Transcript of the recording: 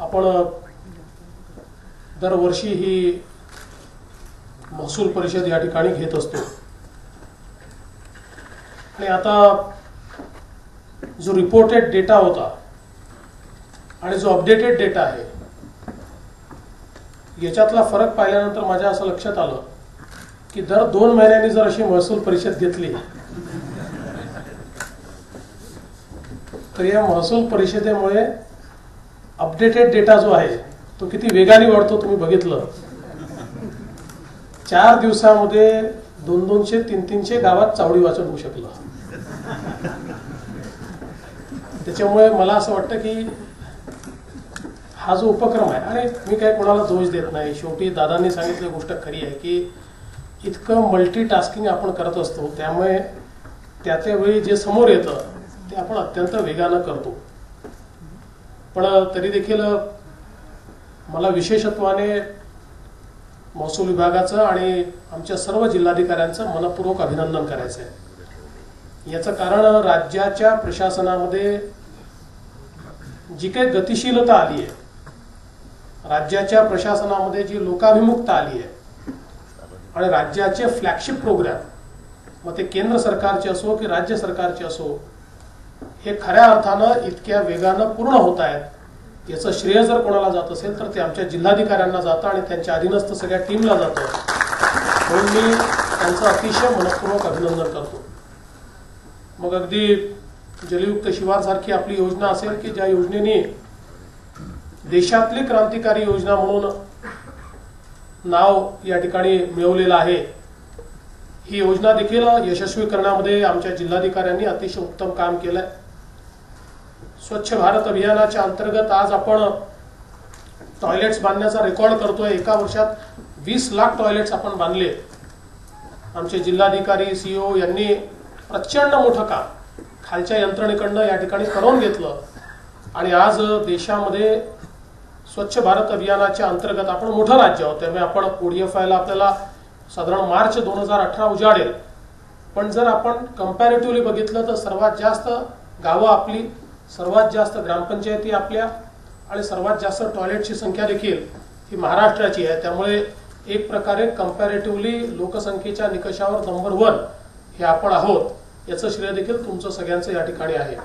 आपण दरवर्षी ही महसूल परिषद या ठिकाणी घेत असतो. आणि आता जो रिपोर्टेड डेटा होता आणि जो अपडेटेड डेटा आहे याच्यातला फरक पाहिल्यानंतर माझ्या असं लक्षात आलं की दर दोन महिन्यांनी जर अशी महसूल परिषद घेतली तर या महसूल परिषदेमुळे अपडेटेड डेटा जो आहे तो किती वेगाने वाढतो तुम्ही बघितलं. चार दिवसामध्ये दोन दोनशे तीन तीनशे गावात चावडी वाचन होऊ शकलं. त्याच्यामुळे मला असं वाटतं की हा जो उपक्रम आहे अरे मी काय कोणाला दोष देत नाही. शेवटी दादांनी सांगितली गोष्ट खरी आहे की इतकं मल्टीटास्किंग आपण करत असतो त्यामुळे त्याच्या वेळी जे समोर येतं ते आपण अत्यंत वेगानं करतो. पण तरी देखील मला विशेषत्वाने महसूल विभागाचं आणि आमच्या सर्व जिल्हाधिकाऱ्यांचं मनपूर्वक अभिनंदन करायचं आहे याचं कारण राज्याच्या प्रशासनामध्ये जी काही गतिशीलता आली आहे राज्याच्या प्रशासनामध्ये जी लोकाभिमुखता आली आहे आणि राज्याचे फ्लॅगशिप प्रोग्राम मग ते केंद्र सरकारचे असो की राज्य सरकारचे असो हे खऱ्या अर्थानं इतक्या वेगानं पूर्ण होत आहेत. याचं श्रेय जर कोणाला जात असेल तर ते आमच्या जिल्हाधिकाऱ्यांना जातं आणि त्यांच्या अधीनस्थ सगळ्या टीमला जातं. म्हणून मी त्यांचं अतिशय मनपूर्वक अभिनंदन करतो. मग अगदी जलयुक्त शिवारसारखी आपली योजना असेल की ज्या योजनेने देशातली क्रांतिकारी योजना म्हणून नाव या ठिकाणी मिळवलेलं आहे ही योजना देखील यशस्वी करण्यामध्ये आमच्या जिल्हाधिकाऱ्यांनी अतिशय उत्तम काम केलंय. स्वच्छ भारत अभियानाच्या अंतर्गत आज आपण टॉयलेट्स बांधण्याचा रेकॉर्ड करतोय. एका वर्षात वीस लाख टॉयलेट्स आपण बांधले. आमचे जिल्हाधिकारी सीओ यांनी प्रचंड मोठं काम खालच्या यंत्रणेकडनं या ठिकाणी करून घेतलं. आणि आज देशामध्ये स्वच्छ भारत अभियानाच्या अंतर्गत आपण मोठं राज्य आहोत. त्यामुळे आपण ओडीएफआयला आपल्याला साधारण मार्च दोन हजार अठरा उजाडेल. पण जर आपण कम्पॅरेटिव्हली बघितलं तर सर्वात जास्त गावं आपली सर्वात जास्त ग्रामपंचायती आपल्या आणि सर्वात जास्त टॉयलेटची संख्या देखील ही महाराष्ट्राची आहे. त्यामुळे एक प्रकारे कम्पॅरेटिव्हली लोकसंख्येच्या निकषावर नंबर वन हे आपण आहोत याचं श्रेय देखील तुमचं सगळ्यांचं या ठिकाणी आहे.